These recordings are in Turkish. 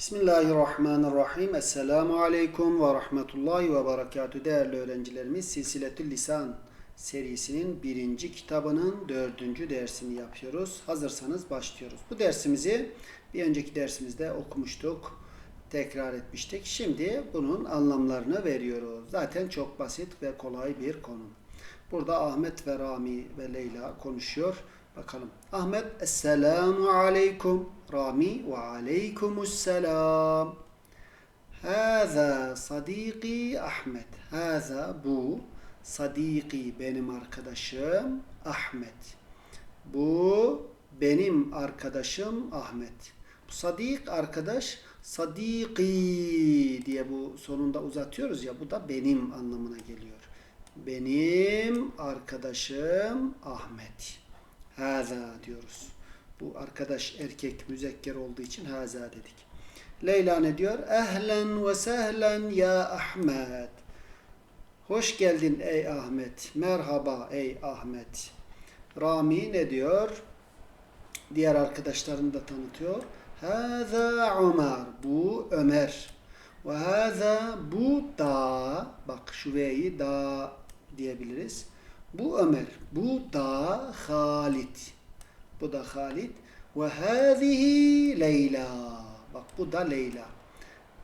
Bismillahirrahmanirrahim. Esselamu aleyküm ve rahmetullahi ve berekatü değerli öğrencilerimiz. Silsiletül Lisan serisinin birinci kitabının dördüncü dersini yapıyoruz. Hazırsanız başlıyoruz. Bu dersimizi bir önceki dersimizde okumuştuk. Tekrar etmiştik. Şimdi bunun anlamlarını veriyoruz. Zaten çok basit ve kolay bir konu. Burada Ahmet ve Rami ve Leyla konuşuyor. Bakalım. Ahmet, Esselamu Aleyküm. Rami, ve Aleykümüsselam. Hâzâ sadîkî Ahmet. Hâzâ bu. Sadîkî benim arkadaşım Ahmet. Bu benim arkadaşım Ahmet. Bu sadik arkadaş sadiki diye bu sonunda uzatıyoruz ya bu da benim anlamına geliyor. Benim arkadaşım Ahmet. Haza diyoruz. Bu arkadaş erkek müzekker olduğu için haza dedik. Leyla ne diyor? Ehlen ve sehlen ya Ahmet. Hoş geldin ey Ahmet. Merhaba ey Ahmet. Rami ne diyor? Diğer arkadaşlarını da tanıtıyor. Haza Ömer. Bu Ömer. Ve haza bu da. Bak şu V'yi da diyebiliriz. Bu Ömer. Bu da Halid. Bu da Halid. Ve hâzihi Leyla. Bak bu da Leyla.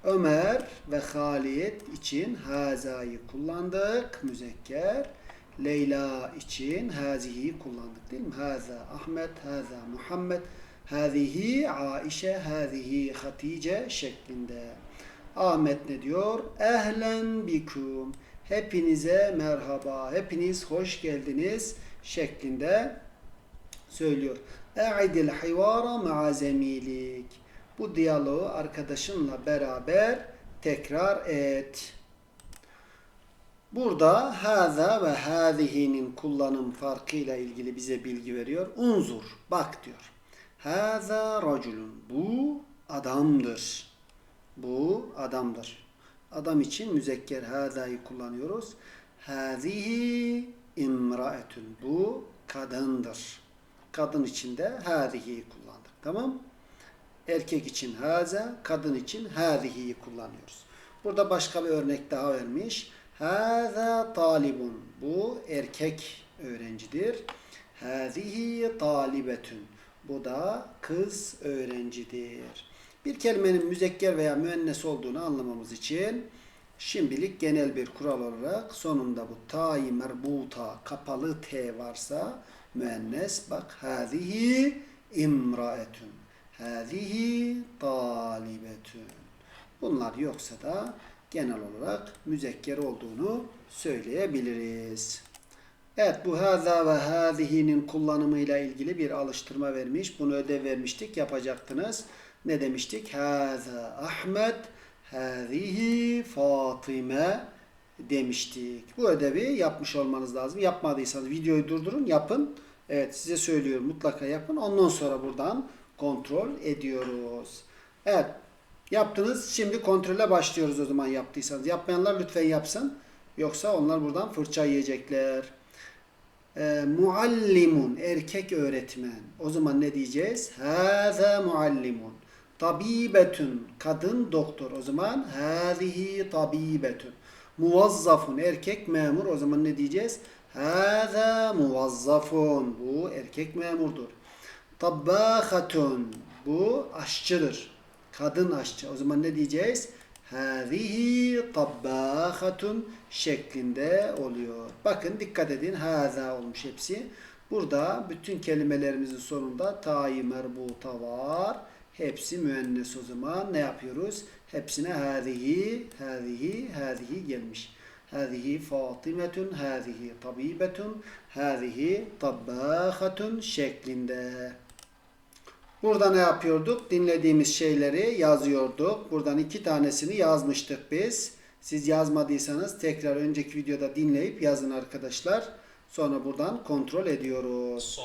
Ömer ve Halid için hazayı kullandık. Müzekker. Leyla için hazihi kullandık değil mi? Haza Ahmet, haza Muhammed, hazihi Aişe, hazihi Hatice şeklinde. Ahmet ne diyor? Ehlen bikum. Hepinize merhaba, hepiniz hoş geldiniz şeklinde söylüyor. E'idil hivara ma'a zemilik. Bu diyaloğu arkadaşınla beraber tekrar et. Burada haza ve hazihinin kullanım farkıyla ilgili bize bilgi veriyor. Unzur, bak diyor. Haza raculun. Bu adamdır. Bu adamdır. Adam için müzekker hazayı kullanıyoruz. Hazihi imraetun. Bu kadındır. Kadın için de hazihi kullandık. Tamam Erkek için haza, kadın için hazihiyi kullanıyoruz. Burada başka bir örnek daha vermiş. Haza talibun. Bu erkek öğrencidir. Hazihi talibetun. Bu da kız öğrencidir. Bir kelimenin müzekker veya müennes olduğunu anlamamız için şimdilik genel bir kural olarak sonunda bu ta'yı merbuta kapalı t varsa müennes bak hazihi imraetun hazihi talibetun bunlar yoksa da genel olarak müzekker olduğunu söyleyebiliriz. Evet bu haza ve hazihinin kullanımıyla ilgili bir alıştırma vermiş. Bunu ödev vermiştik. Yapacaktınız. Ne demiştik? Haza Ahmet, hazihi Fatime demiştik. Bu ödevi yapmış olmanız lazım. Yapmadıysanız videoyu durdurun, yapın. Evet size söylüyorum mutlaka yapın. Ondan sonra buradan kontrol ediyoruz. Evet yaptınız. Şimdi kontrole başlıyoruz o zaman yaptıysanız. Yapmayanlar lütfen yapsın. Yoksa onlar buradan fırça yiyecekler. E, muallimun erkek öğretmen. O zaman ne diyeceğiz? Haza muallimun. Tabibetun kadın doktor. O zaman hazihi tabibetun. Muvazzafun erkek memur. O zaman ne diyeceğiz? Haza muvazzafun. Bu erkek memurdur. Tabbahatun. Bu aşçıdır. Kadın aşçı. O zaman ne diyeceğiz? Hâzihi tabbâhatun şeklinde oluyor. Bakın dikkat edin. Hâzâ olmuş hepsi. Burada bütün kelimelerimizin sonunda ta'i merbuta var. Hepsi müennes o zaman. Ne yapıyoruz? Hepsine hâzihi, hâzihi, hâzihi gelmiş. Hâzihi Fatimetun, hâzihi tabibetun, hâzihi tabbâhatun şeklinde. Burada ne yapıyorduk? Dinlediğimiz şeyleri yazıyorduk. Buradan iki tanesini yazmıştık biz. Siz yazmadıysanız tekrar önceki videoda dinleyip yazın arkadaşlar. Sonra buradan kontrol ediyoruz.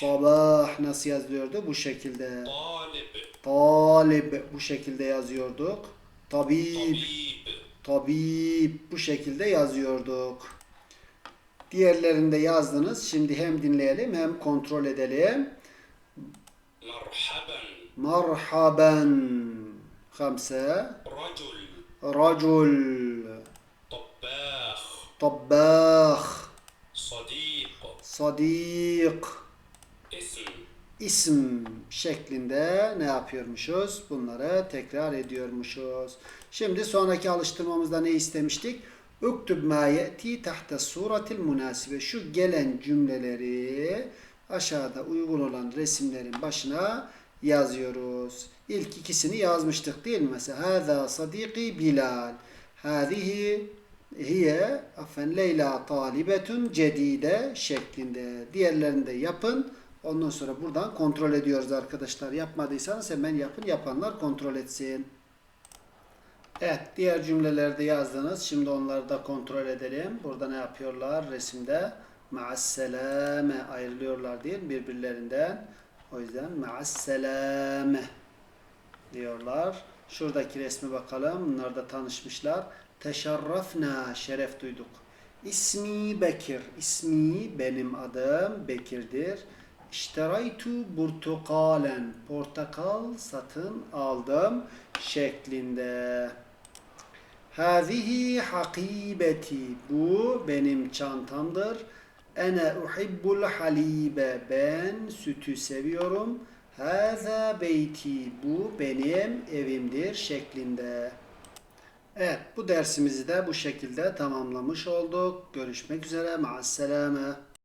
Sabah. Nasıl yazıyordu? Bu şekilde. Talib. Talib bu şekilde yazıyorduk. Tabib. Tabib. Bu şekilde yazıyorduk. Diğerlerinde yazdınız. Şimdi hem dinleyelim hem kontrol edelim. Marhaban. Marhaban. Hamse. Racul. Racul. Tabbah. Tabbah sadik isim şeklinde ne yapıyormuşuz? Bunları tekrar ediyormuşuz. Şimdi sonraki alıştırmamızda ne istemiştik? Üktüb ma ye'ti tahta suratil münasibe. Şu gelen cümleleri aşağıda uygun olan resimlerin başına yazıyoruz. İlk ikisini yazmıştık değil mi? Mesela Hâzâ sadîkî Bilal. Hâzihi hiye afen Leyla talibetun cedide şeklinde. Diğerlerini de yapın. Ondan sonra buradan kontrol ediyoruz arkadaşlar. Yapmadıysanız hemen yapın. Yapanlar kontrol etsin. Evet. Diğer cümlelerde yazdınız. Şimdi onları da kontrol edelim. Burada ne yapıyorlar? Resimde maasselame ayrılıyorlar değil birbirlerinden? O yüzden maasselame diyorlar. Şuradaki resme bakalım. Bunlar da tanışmışlar. Teşerrafna şeref duyduk. İsmi Bekir. İsmi benim adım Bekir'dir. İşteraytu burtukalen. Portakal satın aldım şeklinde. Hazihi hakibeti. Bu benim çantamdır. Ene uhibbul halibe. Ben sütü seviyorum. Haza beyti. Bu benim evimdir şeklinde. Evet bu dersimizi de bu şekilde tamamlamış olduk. Görüşmek üzere. Ma'asselame.